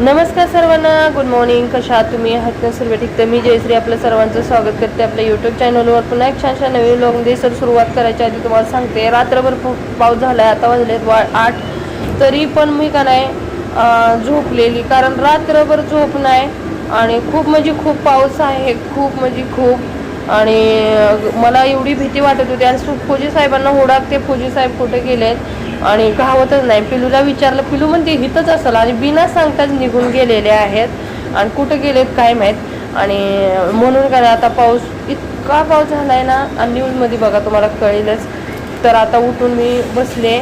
नमस्कार सर्वांना good morning कशा आहात तुम्ही? आहात का सर्व ठीक? तर मी जयश्री आपलं सर्वांचं स्वागत करते आपल्या यूट्यूब चॅनलवर पुन्हा एक छानशा नवीन ब्लॉगमध्ये सर सुरुवात करायच्या आधी तुम्हाला सांगते. रात्रभर खूप पाऊस झाला आहे. आता वाजलेत वा आठ. तरी पण मी का नाही झोपलेली. कारण रात्रभर झोप नाही आणि खूप म्हणजे खूप पाऊस आहे. खूप म्हणजे खूप. आणि मला एवढी भीती वाटत होती. आणि सु- फौजी साहेबांना हुडाकते फौजी साहेब कुठे गेलेत? आणि गावातच नाही. पिलूला विचारलं पिलू म्हणते हिथंच असेल. आणि बिना सांगताच निघून गेलेले आहेत. आणि कुठं गेलेत काय माहीत. आणि म्हणून काय आता पाऊस इतका पाऊस आहे ना आणि न्यूजमध्ये बघा तुम्हाला कळेलच. तर आता उठून मी बसले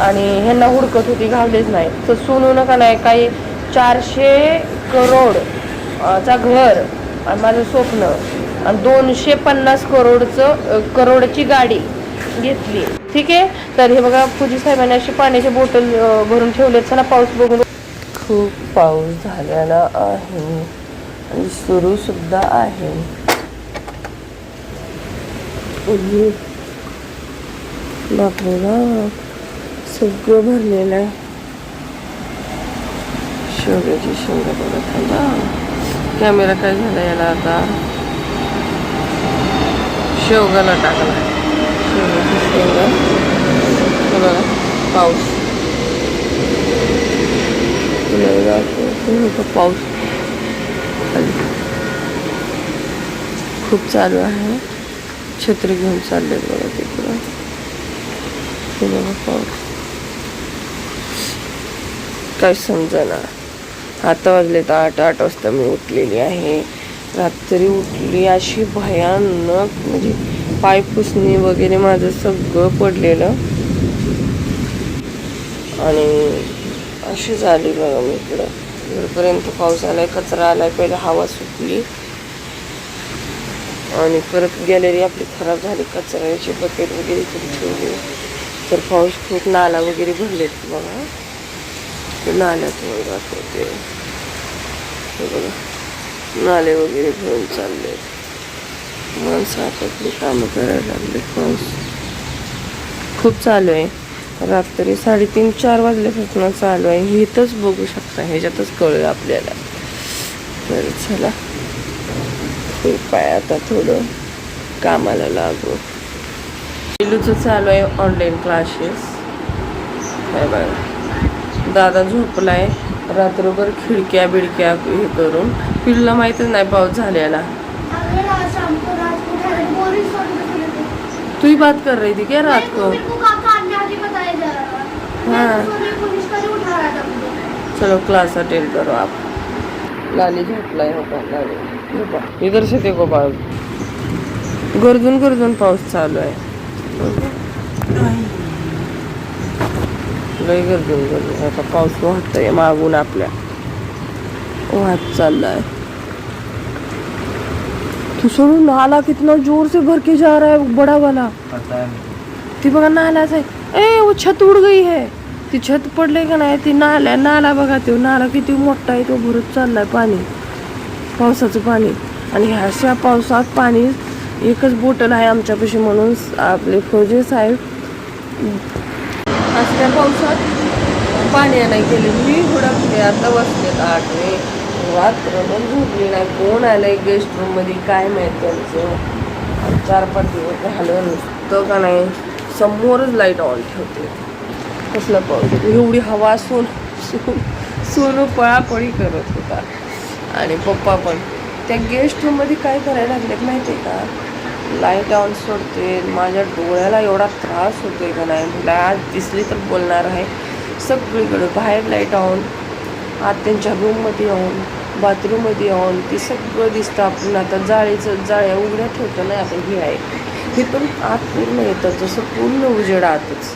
आणि ह्यांना हुडकत होती घावलीच नाही. तर सुनू नका नाही काही चारशे करोड चा घर आणि माझं स्वप्न. आणि दोनशे पन्नास करोडचं करोडची गाडी. घेतली. ठीक आहे? तर हे बघा पूजी साहेबांनी अशी पाण्याची बॉटल भरून ठेवले चला पाऊस बघून खूप पाऊस झालेला आहे आणि सुरू सुद्धा आहे. बापरे सगळं भरलेलं आहे. शेवग्याची शेंगा बघत थांबा कॅमेरा काय झाला याला आता? शेवगाला टाकला. शेवग्याची हे बघा पाऊस. तुला पाऊस. खूप चालू आहे. छत्री घेऊन चालले बघा तिकडं. हे बघा पाऊस. काय समजना. आता वाजले तर आठ आठ वाजता मी उठलेली आहे. रात्री उठली अशी भयानक म्हणजे पाय पुसणी वगैरे माझं सगळं पडलेलं. आणि अशी झाली बघा मी इकडं. इकडपर्यंत पाऊस आलाय कचरा आलाय पहिले हवा सुटली. आणि परत गॅलरी आपली खराब झाली कचऱ्याची बकेट वगैरे इकडे ठेवली. तर पाऊस खूप नाला वगैरे भरलेत बघा. ते नाल्यात वर दाखवते बघा. नाले वगैरे भरून चालले माणसं आपापली कामं करायला लागले. पाऊस खूप चालू आहे. रात्री साडेतीन चार वाजल्यापासून चालू आहे. इथंच बघू शकता. ह्याच्यातच कळलं आपल्याला. तर चला. ते पाय आता थोडं कामाला लागू. पिलूचं चालू आहे ऑनलाईन क्लासेस काय बघा. दादा झोपलाय. रात्रभर खिडक्या बिडक्या हे करून. पिल्ला माहीतच नाही पाऊस झालेला. तू ही बात कर रही थी क्या रात को? ही। हाँ। चलो क्लास अटेंड करो आप। लाली झोपलाय हो का लाली। झोपा इधर से देखो बाळ गरजून गरजून पाऊस चालू आहे लय गरजून गरजून आता पाऊस वाहतोय मागून आपल्या। वाहत चाललाय। तू सुनो नाला कितना जोर से भर के जा रहा है बड़ा वाला. पता है ती बघा नालाच आहे. ए वो छत उड गई है. ती छत पडले का नाही ती नाल्या नाला बघा तो नाला किती मोठा आहे तो भरत चाललाय पाणी. पावसाचं पाणी. आणि ह्या अशा पावसात पाणी एकच बोटल आहे आमच्यापाशी म्हणून आपले फौजे साहेब. असल्या पावसात पाणी नाही गेले. मी हुडकते आता बसलेत आठ मी रात्रभर झोपली नाही. कोण आलंय गेस्ट रूममध्ये काय माहीत त्यांचं? चार पाच दिवस झालं नुसतं का नाही? समोरच लाइट ऑन ठेवते. कसलं पाऊस एवढी हवा सोन सून सोनू पळापळी करत होता. आणि पप्पा पण. त्या गेस्ट रूममध्ये काय करायला लागलेत माहिती आहे का? लाइट ऑन सोडते. माझ्या डोळ्याला एवढा त्रास होतोय का नाही? मला आज दिसली तर बोलणार आहे. सगळीकडं बाहेर लाइट ऑन आत त्यांच्या रूममध्ये येऊन बाथरूममध्ये ऑन ती सगळं दिसतं आपण. आता जाळीचं जाळ्या उघड्या ठेवतो ना आपण हे आहे. हे पण आत पूर्ण येतं जसं पूर्ण उजेड आतच.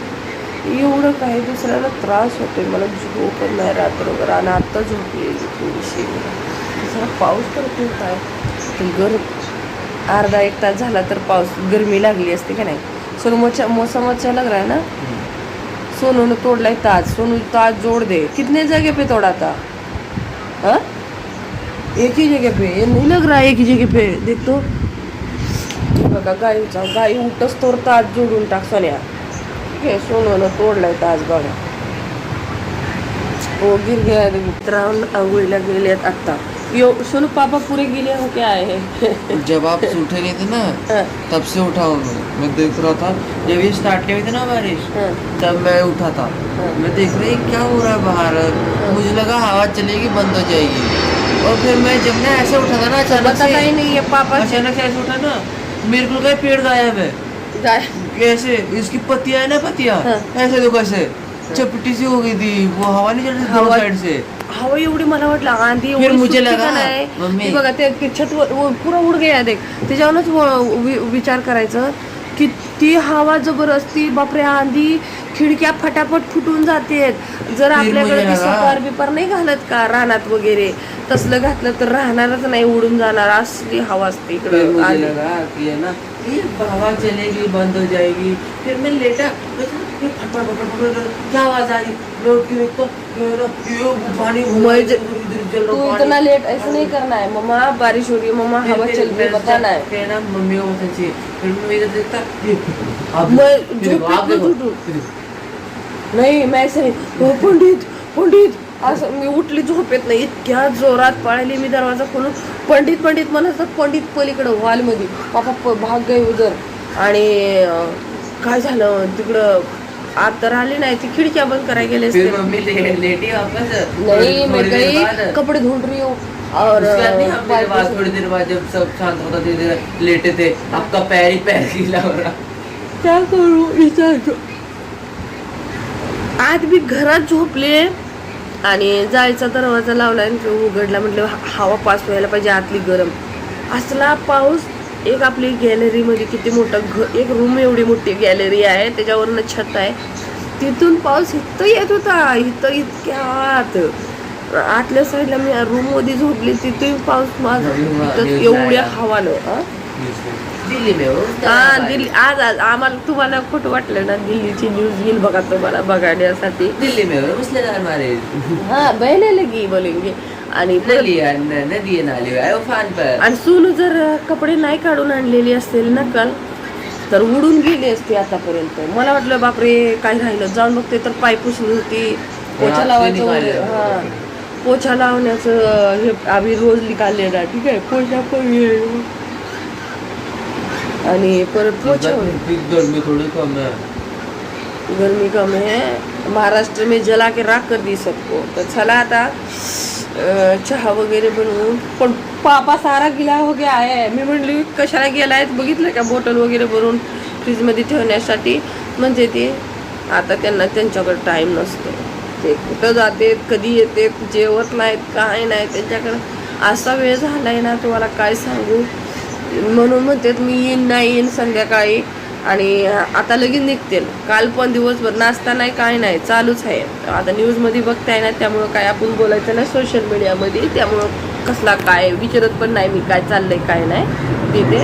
एवढं काही दुसऱ्याला त्रास होतोय. मला झोप नाही रात्रभर आणि आत्ता झोपलेली थोडीशी. दुसरा पाऊस तर खूप आहे. गर अर्धा एक तास झाला तर पाऊस गरमी लागली असते का नाही? सोनू मोचा लग रहा ना? सोनूनं तोडलाय तोड़ला ताज. सोनू ताज जोड़ दे. कितने जागे पे तोड़ा आता हां? एक ही जगह पे ये नहीं लग रहा है एक ही जगह पे देख तो। बघा गाईचा गाई उठस तोर ताज जोडून टाक सोन्या ठीक आहे सोनूनं तोडलाय ताज बघा. हो गिर गया मित्रांनो आंघोळीला गेलेत आत्ता. यो सोनू पापा पूरे गिले हो क्या है जब आप उठे नहीं थे ना हाँ, तब से उठा हूँ मैं. देख रहा था जब ये स्टार्ट हुई थी ना बारिश हाँ, तब मैं उठा था. हाँ। मैं देख रही क्या हो रहा है बाहर? मुझे लगा हवा चलेगी बंद हो जाएगी. और फिर मैं जब ना ऐसे उठा था ना अचानक से नहीं है पापा अचानक से ऐसे उठा ना मेरे को लगा ये पेड़ गायब है। कैसे? इसकी पत्तियां है ना पत्तियां? हाँ। ऐसे देखो ऐसे। चपटी सी हो गई थी। वो हवा नहीं चल रही थी दोनों साइड से। हवा एवढी मला वाटलं आंधी फिर मुझे लगा, का मम्मी. की बघा ते ते छत वर पुरा उड गया देख. त्याच्यावरच व- वि- विचार करायचं की ती हवा जबरदस्ती बापरे आंधी खिडक्या फटाफट फुटून जातेत. जर आपल्याकडे ते बिपार नाही घालत का रानात वगैरे? तसलं घातलं तर राहणारच नाही उडून जाणार. असली हवा असते इकडं है ना ये हवा चलेगी बंद हो जाएगी फिर मैं लेटा क्या आवाज आ रही के पानी तू इतना। लेट ऐसे नहीं करना है मम्मा बारिश हो रही है मम्मा हवा चल रही है बताना है। फिर ना मम्मी को फिर मैं इधर देखता मैं. नाही मी असं नाही। "हो, पंडित पंडित असं मी उठली झोपेत नाही. इतक्या जोरात पळाली मी दरवाजा खोलून. पंडित पंडित म्हणत पंडित पलीकडं हॉलमध्ये पापा प- भाग गई उधर आणि काय झालं? तिकडं आत तर आली नाही. ती खिडक्या बंद करायला गेले नहीं मैं बाद- कपड़े रही हूँ और मेरे बाद से- थोड़ी देर बाद जब सब शांत होता. लेटे थे आपका पैर ही पैर गीला हो रहा क्या करू? आज मी घरात झोपले. आणि जायचा दरवाजा लावला आणि तो उघडला म्हटलं हवा पास व्हायला पाहिजे आतली गरम. असला पाऊस एक आपली गॅलरीमध्ये किती मोठं घ एक रूम एवढी मोठी गॅलरी आहे त्याच्यावरनं छत आहे. तिथून पाऊस इथं येत होता इथं इतक्या आत आतल्या साईडला मी रूममध्ये झोपली तिथून पाऊस माझा एवढ्या हवानं हा? दिल्ली में हो हा दिल्ली आज आज आम्हाला तुम्हाला खोटं वाटलं ना दिल्लीची न्यूज येईल बघा तुम्हाला बघण्यासाठी दिल्ली में हो मारे हा बहने लगी बोलेंगे आणि है, नदी है नाली है उफान पर आणि सोनू जर कपडे नाही काढून आणलेली असतील ना काल तर उडून गेली असती आतापर्यंत मला वाटलं बापरे काय राहिलं जाऊन बघते तर पाय पुसली होती पोछा लावायचं. हा पोछा लावण्याचं हे आम्ही रोज निकालले ना ठीक आहे पोछा पण आणि परत गर्मी थोड़ी कम है गर्मी कम है महाराष्ट्र में जला के राख कर दी सबको. तो चला आता अं, चहा वगैरे बनवून. पण पापा सारा गिला हो गया आहे मी म्हणली कशाला गेलाय बघितलं का बॉटल वगैरे भरून फ्रीजमध्ये ठेवण्यासाठी? म्हणजे ते आता त्यांना त्यांच्याकडे टाईम नसतो. ते कुठं जाते कधी येते जेवत नाहीत काय नाही त्यांच्याकडं असा वेळ झालाय ना तुम्हाला काय सांगू? म्हणून म्हणतात मी येईन नाही येईन संध्याकाळी. आणि आता लगेच निघतील काल पण दिवसभर नाश्ता नाही काय नाही चालूच आहे. आता न्यूजमध्ये बघताय ना त्यामुळं काय आपण बोलायचं नाही सोशल मीडियामध्ये त्यामुळं कसला काय विचारत पण नाही मी काय चाललंय काय नाही. तिथे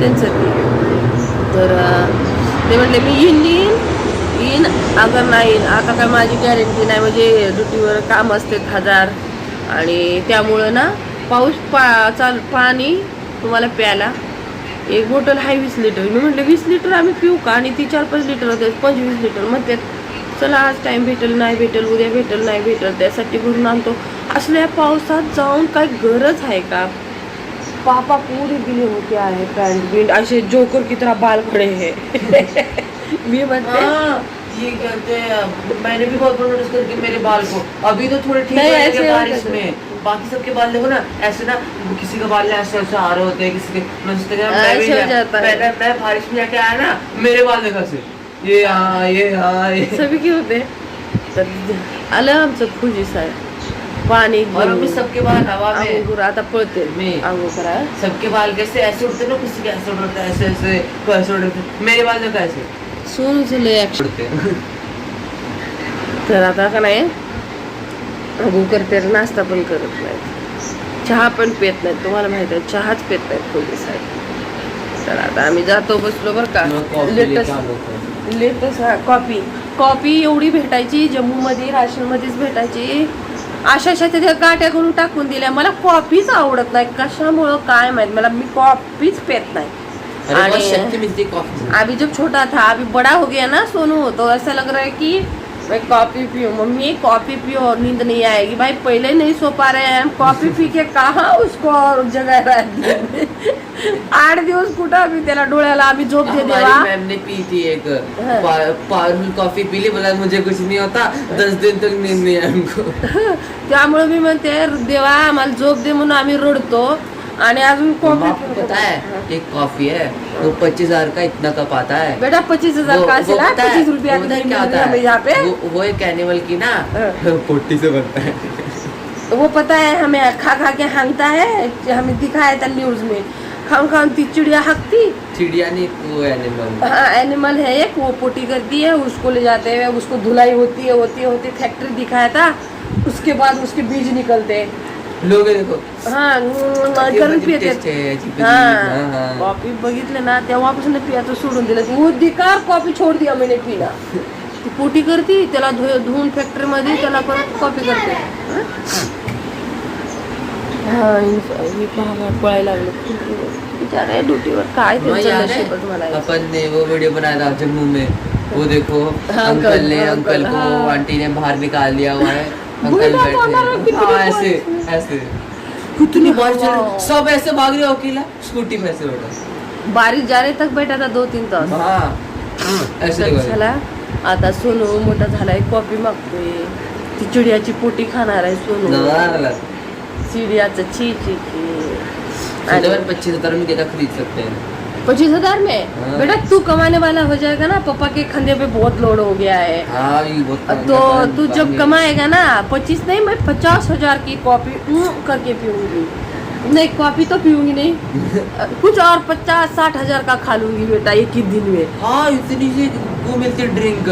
त्यांचं ते. तर ते म्हटले मी येईन येईन येईन. अगर नाही येईन. आता काय माझी गॅरंटी नाही. म्हणजे ड्युटीवर काम असते हजार. आणि त्यामुळं ना पाऊस पा चाल पाणी तुम्हाला प्यायला. एक बॉटल आहे वीस लिटर मी म्हटलं वीस लिटर आम्ही पिऊ का? आणि ती चार पाच लिटर होते पंचवीस लिटर म्हणतात चला आज टाइम भेटेल नाही भेटेल उद्या भेटेल नाही भेटेल त्यासाठी भरून आणतो. असल्या पावसात जाऊन काय गरज आहे का? पापा पूरी गिले होते आहे पॅन्ट बिंट असे जोकर की तरह बाल खड़े हैं मी म्हणते ये कहते हैं मैंने भी बहुत नोटिस करके मेरे बाल को अभी तो थोड़े ठीक हो हो बारिश में। बाकी सबके बाल देखो ना ऐसे ना किसी के बाल ऐसे ऐसे आ रहे होते हैं किसी के मैं सोचता मैं हो है। मैं, बारिश में जाके आया ना मेरे बाल देखा से ये हाँ ये हाँ ये। सभी के होते तर आलं आमचं फुजी साहेब पाणी और अभी सबके बाल हवा में। अंगूर आता पळते मी. अंगूर करा सबके बाल कैसे ऐसे उड़ते ना किसी के ऐसे उड़ते ऐसे ऐसे ऐसे उड़ते मेरे बाल देखो ऐसे। Action. उड़ते तर आता का नाही अंगू करते नाश्ता पण करत नाहीत चहा पण पेत नाहीत तुम्हाला माहीत आहे चहाच पेत नाहीत फुजी साहेब. तर आता आम्ही जातो बसलो बरं का. लेटेस्ट कॉफी कॉफी एवढी भेटायची जम्मूमध्ये राशनमध्येच भेटायची. अशा अशा त्याच्या गाठ्या करून टाकून दिल्या. मला कॉफीच आवडत नाही. कशामुळं काय माहीत? मला मी कॉफीच पेत नाही. अभी जब छोटा था अभी बड़ा हो गया ना सोनू तो ऐसा लग रहा है कि मैं कॉफी पीऊँ। मम्मी कॉफी पियो और नींद नहीं आएगी। भाई पहले नहीं सो पा रहे हैं। हम कॉफी पी के कहा उसको और जगह राहते आठ दिवस कुठं आम्ही त्याला डोळ्याला आम्ही झोप दे देवा? मैम ने पी थी एक। पावरफुल कॉफी पी ली बोला मुझे कुछ नहीं होता। दस दिन तक नींद नहीं आई हमको। त्यामुळे मी म्हणते देवा आम्हाला झोप दे म्हणून आम्ही रडतो. आणि अजून मम्मा, कॉफ़ी पता है एक कॉफ़ी है वो पच्चीस हज़ार का इतना कप आता है। बेटा पच्चीस हज़ार का सिला है- पच्चीस रुपया है क्या होता हमें यहाँ पे? वो वो एक एनिमल की ना हाँ। पोटी से बनता है। वो पता है हमें खा खा के हांगता है हमें दिखाया था न्यूज़ में। खाऊं खाऊं ती चिड़िया हकती चिड़िया नहीं वो एनिमल हाँ एनिमल है एक वो पोटी करती है उसको ले जाते हैं उसको धुलाई होती है होती है होती फैक्ट्री दिखाया था उसके बाद उसके बीज निकलते हैं। लोग बघितले ना तेव्हापासून पियाचं सोडून दिलं. वो दिकार कॉफी छोड दिया मैंने पीना ती पोटी करती त्याला धुवून फॅक्टरीमध्ये त्याला परत कॉफी करते. हा? पहा पळायला लागलो. बिचारे ड्युटीवर काय अपन ने वो वीडियो बनाया था जम्मू में वो देखो हाँ, अंकल ने अंकल. को। आंटी ने बाहर निकाल दिया हुआ है ऐसे बारिश ऐसे कितनी बारिश सब ऐसे भाग रहे हो अकेला स्कूटी में ऐसे बैठा बारिश जाने तक बैठा था दो तीन तास हाँ ऐसे चला आता सोनू मोठा झालाय कॉफी मागतोय ती चिडियाची पोटी खाणार आहे सोनू चिडियाचं छी छी छी पच्चीस हजार में क्या खरीद सकते हैं पच्चीस हज़ार में? हाँ। बेटा तू कमाने वाला हो जाएगा ना पापा के कंधे पे बहुत लोड हो गया है। हाँ तो तू जब कमाएगा ना पच्चीस नहीं मैं पचास हज़ार की कॉपी करके पीऊँगी। नहीं कॉपी तो पीऊँगी नहीं। कुछ और पचास साठ हज़ार का खा लूँगी बेटा एक ही दिन में। हाँ इतनी सी वो मिलती ड्रिंक।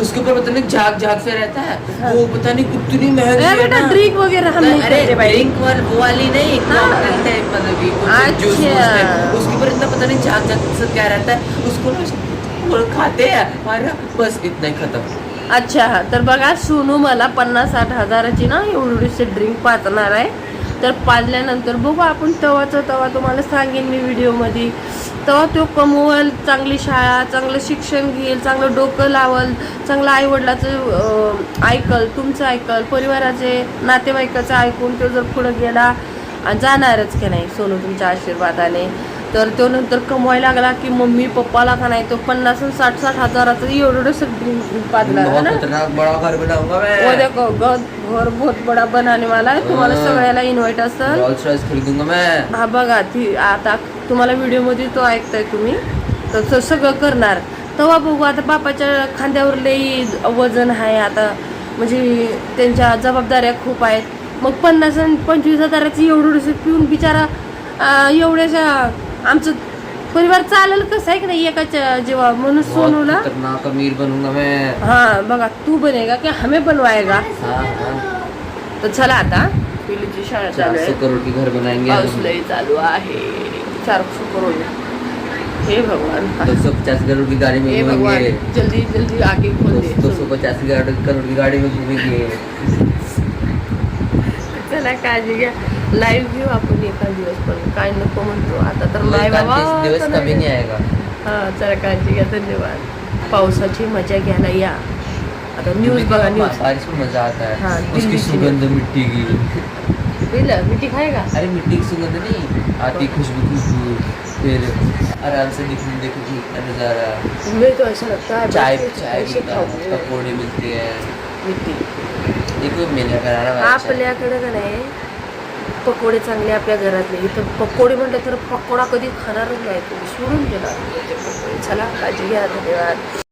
उसके ऊपर पता नहीं झाग झाग से रहता है। हाँ। वो पता नहीं कितनी महँगी है बेटा ड्रिंक वगैरह हम नहीं अरे करते भाई। ड्रिंक वाल वो वाली नहीं हाँ। cocktail type मतलब कि type। उसके ऊपर इतना पता नहीं झाग झाग से क्या रहता है। उसको ना खाते हैं अरे बस इतना ही खत्म। अच्छा तर बघा सोनू मला पन्नास साठ हजाराची ना एवढीशी ड्रिंक पाजणार आहे तर पाजल्यानंतर बघू आपण तवाचा तवा तुम्हाला सांगेन मी व्हिडिओमध्ये. तेव्हा तो कमवल चांगली शाळा चांगलं शिक्षण घेईल चांगलं डोकं लावल चांगलं आईवडिलाचं ऐकल तुमचं ऐकल परिवाराचे नातेवाईकाचं ऐकून तो जर पुढं गेला जाणारच की नाही सोनू तुमच्या आशीर्वादाने. तर तो नंतर कमवायला लागला की मम्मी पप्पाला का नाही तो पन्नास साठ साठ हजाराचं एवढं पाजला है घर बहुत बड़ा बनाने वाला है तुम्हाला. सगळ्याला इन्व्हाइट असेल. हा बघा ती आता तुम्हाला व्हिडिओमध्ये तो ऐकताय तुम्ही. तर तो सगळं करणार. तेव्हा बघू आता बापाच्या खांद्यावर लई वजन आहे आता. म्हणजे त्यांच्या जबाबदाऱ्या खूप आहेत. मग पन्नास पंचवीस हजाराची एवढं पिऊन बिचारा एवढ्याशा आमचं परिवार चालेल कसं आहे की नाही एकाच्या जेव्हा म्हणून सोनूला. खतरनाक अमीर बनूँगा मैं. हा बघा तू बनेगा की हमें बनवाएगा हाँ हाँ. तर चला आता. पिलीची शाळा चालू चार आहे. सौ करोड़ की घर बनाएँगे पाऊस हम। लई चालू आहे. चारशे करोड. हे भगवान. दो सौ पचास करोड़ की गाड़ी में हे भगवान. घूमेंगे जल्दी जल्दी आगे खोल दे. दो सौ पचास करोड़ की गाड़ी में घूमेंगे चला काळजी घ्या. लाईव्ह घेऊ आपण एका दिवस पण. काय नको म्हणतो. आता तर लाईव्ह दिवस कभी नहीं आएगा हा चला काळजी घ्या. धन्यवाद. पावसाची मज़ा घ्यायला या. आता न्यूज़ बघा न्यूज़ बारिश में मज़ा आता हाँ, है उसकी सुगंध मिट्टी की पिलं मिठी खाएगा अरे मिट्टी की सुगंध नहीं. आती खुशबू खुशबू. फिर. आराम से दिखने देखो कि नज़ारा मैं तो ऐसा लगता है चाय चाय पकौड़े मिलते हैं मिठी देखो मेरा कराना। आपल्याकडे का नाही? पकोडे चांगले आपल्या घरातले. इथं पकोडे म्हटलं तर पकोडा कधी खाणारच नाही. तुम्ही सोडून गेला चला काळजी घ्या धन्यवाद.